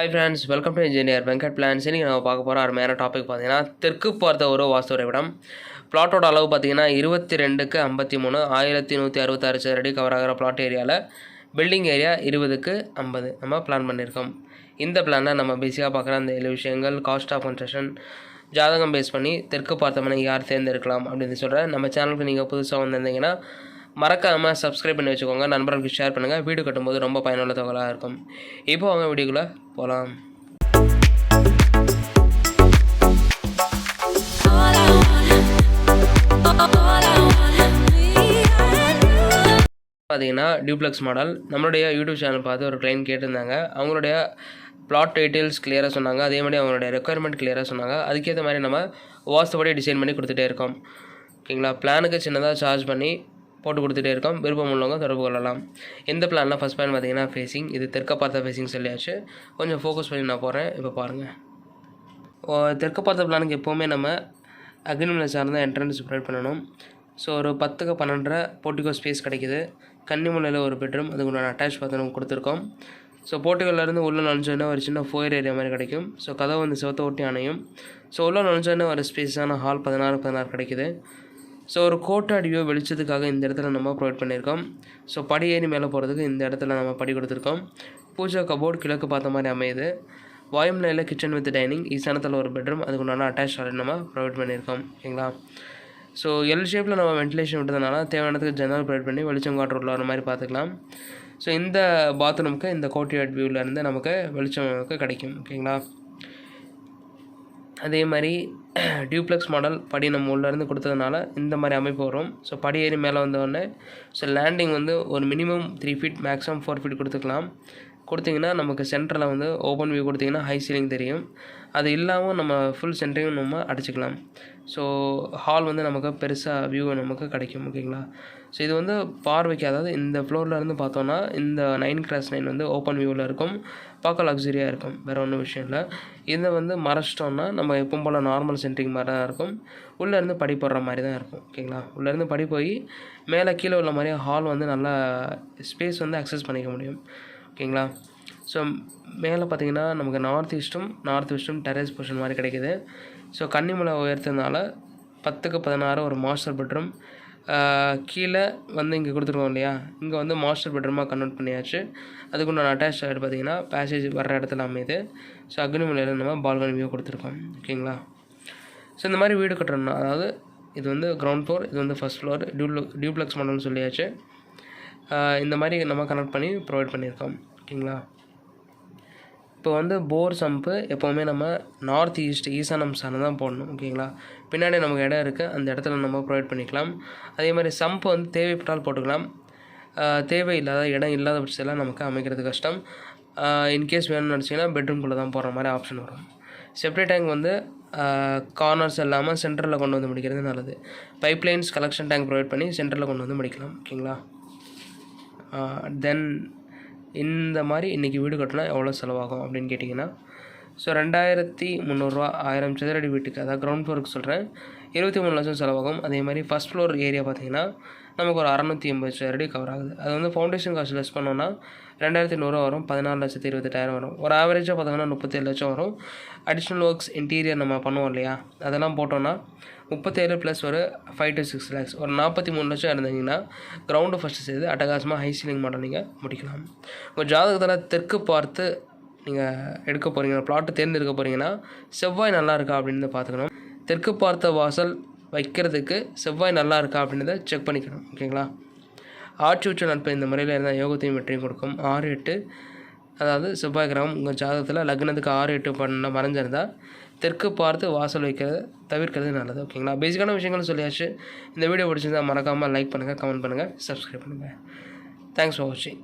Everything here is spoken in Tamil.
Hi friends welcome to engineer Venkat plans இன்றைக்கி நம்ம பார்க்க போகிற அருமையான டாபிக் பார்த்தீங்கன்னா தெற்கு பார்த்த ஒரு வாஸ்து வரைபடம். பிளாட்டோட அளவு பார்த்தீங்கன்னா இருபத்தி ரெண்டுக்கு ஐம்பத்தி மூணு ஆயிரத்தி நூற்றி அறுபத்தாறு சதுரடி கவர் ஆகிற பிளாட் ஏரியாவில் பில்டிங் ஏரியா இருபதுக்கு ஐம்பது நம்ம பிளான் பண்ணியிருக்கோம். இந்த பிளானை நம்ம பேசிக்காக பார்க்குற அந்த ஏழு விஷயங்கள் காஸ்ட் ஆஃப் கன்ஸ்ட்ரக்ஷன் ஜாதகம் பேஸ் பண்ணி தெற்கு பார்த்தோம்னா யார் தேர்ந்தெடுக்கலாம் அப்படின்னு சொல்கிறேன் நம்ம சேனலுக்கு நீங்கள் புதுசாக வந்திருந்தீங்கன்னா மறக்காமல் சப்ஸ்கிரைப் பண்ணி வச்சுக்கோங்க நண்பர்களுக்கு ஷேர் பண்ணுங்கள் வீடு கட்டும்போது ரொம்ப பயனுள்ள தகவலாக இருக்கும். இப்போ அவங்க வீடியோக்குள்ளே போகலாம் பார்த்தீங்கன்னா டியூப்ளெக்ஸ் மாடல் நம்மளுடைய யூடியூப் சேனல் பார்த்து ஒரு கிளைண்ட் கேட்டிருந்தாங்க. அவங்களுடைய பிளாட் டீட்டெயில்ஸ் கிளியராக சொன்னாங்க. அதே மாதிரி அவங்களுடைய ரெக்குயர்மெண்ட் கிளியராக சொன்னாங்க. அதுக்கேற்ற மாதிரி நம்ம வாஸ்துபடி டிசைன் பண்ணி கொடுத்துட்டே இருக்கோம். ஓகேங்களா? பிளானுக்கு சின்னதாக சார்ஜ் பண்ணி போட்டு கொடுத்துட்டே இருக்கோம். விருப்பம் உள்ளவங்க தொடர்பு கொள்ளலாம். எந்த பிளான்னா ஃபஸ்ட் பிளான் பார்த்தீங்கன்னா ஃபேஸிங் இது தெற்க பார்த்த ஃபேஸிங் சொல்லியாச்சு. கொஞ்சம் ஃபோக்கஸ் பண்ணி நான் போகிறேன் இப்போ பாருங்கள் தெற்க தெற்கு பார்த்த பிளானுக்கு எப்போவுமே நம்ம அக்னிமலை சார்ந்த என்ட்ரன்ஸ் ப்ரொவைட் பண்ணணும். ஸோ ஒரு பத்துக்கு பன்னெண்டரை போர்ட்டிகோ ஸ்பேஸ் கிடைக்குது. கன்னிமலையில் ஒரு பெட்ரூம் அதுக்கு உண்டான அட்டாச் பாத்ரூம் கொடுத்துருக்கோம். ஸோ போர்ட்டிகோலேருந்து உள்ளே நுழைஞ்சோன்னா ஒரு சின்ன ஃபோயர் ஏரியா மாதிரி கிடைக்கும். ஸோ கதவு வந்து சிவத்தை ஒட்டி அணையும். ஸோ உள்ளே நுழைஞ்சோன்னா ஒரு ஸ்பேஸான ஹால் பதினாறு பதினாறு கிடைக்குது. ஸோ ஒரு கோட்டாடியோ வெளிச்சத்துக்காக இந்த இடத்துல நம்ம ப்ரொவைட் பண்ணியிருக்கோம். ஸோ படி ஏறி மேலே போகிறதுக்கு இந்த இடத்துல நம்ம படி கொடுத்துருக்கோம். பூஜா கபோர்ட் கிழக்கு பார்த்த மாதிரி அமையுது. வாயுமலையில் கிச்சன் வித் டைனிங் ஈசானத்தில் ஒரு பெட்ரூம் அதுக்கு உண்டான அட்டாச் டாய்லெட் நம்ம ப்ரொவைட் பண்ணியிருக்கோம். ஓகேங்களா? ஸோ எல் ஷேப்பில் நம்ம வென்டிலேஷன் விட்டதுனால தேவையானதுக்கு ஜன்னல் ப்ரொவைட் பண்ணி வெளிச்சம் காற்று உள்ள வர மாதிரி பார்த்துக்கலாம். ஸோ இந்த பாத்ரூமுக்கு இந்த கோட்டியாட் வியூவிலேருந்து நமக்கு வெளிச்சம் நமக்கு கிடைக்கும். ஓகேங்களா? அதே மாதிரி டியூப்ளெக்ஸ் மாடல் படி நம்ம உள்ளேருந்து கொடுத்ததுனால இந்த மாதிரி அமைப்பு வரும். ஸோ படி ஏறி மேலே வந்தோடனே ஸோ லேண்டிங் வந்து ஒரு minimum three feet maximum four feet கொடுத்துக்கலாம். கொடுத்தீங்கன்னா நமக்கு சென்டரில் வந்து ஓப்பன் வியூ கொடுத்தீங்கன்னா ஹை சீலிங் தெரியும். அது இல்லாமல் நம்ம ஃபுல் சென்டரையும் நம்ம அடிச்சுக்கலாம். ஸோ ஹால் வந்து நமக்கு பெருசாக வியூ நமக்கு கிடைக்கும் ஓகேங்களா ஸோ இது வந்து பார்வைக்கு அதாவது இந்த ஃப்ளோரில் இருந்து பார்த்தோன்னா இந்த நைன் கிராஸ் நைன் வந்து ஓப்பன் வியூவில் இருக்கும். பார்க்க லக்ஸரியாக இருக்கும் வேறு ஒன்றும் விஷயம் இல்லை. இதை வந்து மறைச்சிட்டோம்னா நம்ம எப்பவும் போல் நார்மல் சென்ட்ரிங் மாதிரி தான் இருக்கும். உள்ளேருந்து படி போடுற மாதிரி தான் இருக்கும் ஓகேங்களா உள்ளேருந்து படி போய் மேலே கீழே உள்ள மாதிரி ஹால் வந்து நல்லா ஸ்பேஸ் வந்து அக்சஸ் பண்ணிக்க முடியும். ஓகேங்களா? ஸோ மேலே பார்த்தீங்கன்னா நமக்கு நார்த் ஈஸ்ட்டும் நார்த் வெஸ்ட்டும் டெரஸ் போர்ஷன் மாதிரி கிடைக்குது. ஸோ கன்னிமலை உயர்த்ததுனால பத்துக்கு பதினாறு ஒரு மாஸ்டர் பெட்ரூம் கீழே வந்து இங்கே கொடுத்துருக்கோம் இல்லையா? இங்கே வந்து மாஸ்டர் பெட்ரூமாக கன்வெர்ட் பண்ணியாச்சு. அதுக்குண்டான அட்டாச் ஆகிட்டு பார்த்தீங்கன்னா பேசேஜ் வர்ற இடத்துல அமையுது. ஸோ அக்னிமலையில் நம்ம பால்கனி வியூ கொடுத்துருக்கோம். ஓகேங்களா? ஸோ இந்த மாதிரி வீடு கட்டணும்னா அதாவது இது வந்து கிரவுண்ட் ஃப்ளோர் இது வந்து ஃபஸ்ட் ஃப்ளோர் டியூப்ள டியூப்ளெக்ஸ் மாடல்னு சொல்லியாச்சு. இந்த மாதிரி நம்ம கனெக்ட் பண்ணி ப்ரொவைட் பண்ணியிருக்கோம். ஓகேங்களா? இப்போ வந்து போர் சம்பு எப்போவுமே நம்ம நார்த் ஈஸ்ட் ஈசானம் சாணம் தான் போடணும். ஓகேங்களா? பின்னாடி நமக்கு இடம் இருக்குது அந்த இடத்துல நம்ம ப்ரொவைட் பண்ணிக்கலாம். அதே மாதிரி சம்பு வந்து தேவைப்பட்டால் போட்டுக்கலாம். தேவையில்லாத இடம் இல்லாத பட்சத்தில் நமக்கு அமைக்கிறது கஷ்டம். இன்கேஸ் வேணும்னு நினச்சிங்கன்னா பெட்ரூம்குள்ளே தான் போடுற மாதிரி ஆப்ஷன் வரும். செப்ரேட் டேங்க் வந்து கார்னர்ஸ் இல்லாமல் சென்டரில் கொண்டு வந்து முடிக்கிறது நல்லது. பைப்லைன்ஸ் கலெக்ஷன் டேங்க் ப்ரொவைட் பண்ணி சென்டரில் கொண்டு வந்து முடிக்கலாம். ஓகேங்களா? தென் இந்த மாதிரி இன்றைக்கி வீடு கட்டினா எவ்வளோ செலவாகும் அப்படின்னு கேட்டிங்கன்னா ஸோ ரெண்டாயிரத்தி முந்நூறுரூவா ஆயிரம் சதுரடி வீட்டுக்கு அதாவது கிரவுண்ட் ஃப்ளோருக்கு சொல்கிறேன் இருபத்தி மூணு லட்சம் செலவாகும். அதே மாதிரி ஃபஸ்ட் ஃப்ளோர் ஏரியா பார்த்தீங்கன்னா நமக்கு ஒரு அறநூற்றி எண்பது சதுரடி கவர் ஆகுது. அது வந்து ஃபவுண்டேஷன் காஸ்ட் லெஸ் பண்ணோன்னா ரெண்டாயிரத்தி நூறுரூவா வரும் பதினாலு லட்சத்தி இருபத்தெட்டாயிரம் வரும். ஒரு ஆவரேஜாக பார்த்தீங்கன்னா முப்பத்தேழு லட்சம் வரும். அடிஷ்னல் ஒர்க்ஸ் இன்டீரியர் நம்ம பண்ணுவோம் இல்லையா? அதெல்லாம் போட்டோன்னா முப்பத்தேழு ப்ளஸ் ஒரு ஃபைவ் டு சிக்ஸ் லேக்ஸ் ஒரு நாற்பத்தி மூணு லட்சம் இருந்தீங்கன்னா கிரவுண்டு ஃபஸ்ட்டு செய்து அட்டகாசமாக ஹை சீலிங் மாடல் நீங்கள் முடிக்கலாம். உங்கள் ஜாதகத்தில் தெற்கு பார்த்து நீங்கள் எடுக்க போகிறீங்க ப்ளாட்டு தேர்ந்தெடுக்க போகிறீங்கன்னா செவ்வாய் நல்லா இருக்கா? அப்படின்னு பார்த்துக்கணும். தெற்கு பார்த்த வாசல் வைக்கிறதுக்கு செவ்வாய் நல்லா இருக்கா? அப்படின்றத செக் பண்ணிக்கணும். ஓகேங்களா? ஆட்சி உச்ச நட்பு இந்த முறையில் இருந்தால் யோகத்தையும் வெற்றியும் கொடுக்கும். ஆறு எட்டு அதாவது செவ்வாய் கிரகம் உங்கள் ஜாதகத்தில் லக்னத்துக்கு ஆறு எட்டு பண்ண மறைஞ்சிருந்தால் தெற்கு பார்த்து வாசல் வைக்கிறது தவிர்க்கிறது நல்லது. ஓகேங்களா? பேசிக்கான விஷயங்களும் சொல்லியாச்சு. இந்த வீடியோ பிடிச்சிருந்தா மறக்காமல் லைக் பண்ணுங்கள் கமெண்ட் பண்ணுங்கள் சப்ஸ்கிரைப் பண்ணுங்கள் தேங்க்ஸ் ஃபார் வாட்சிங்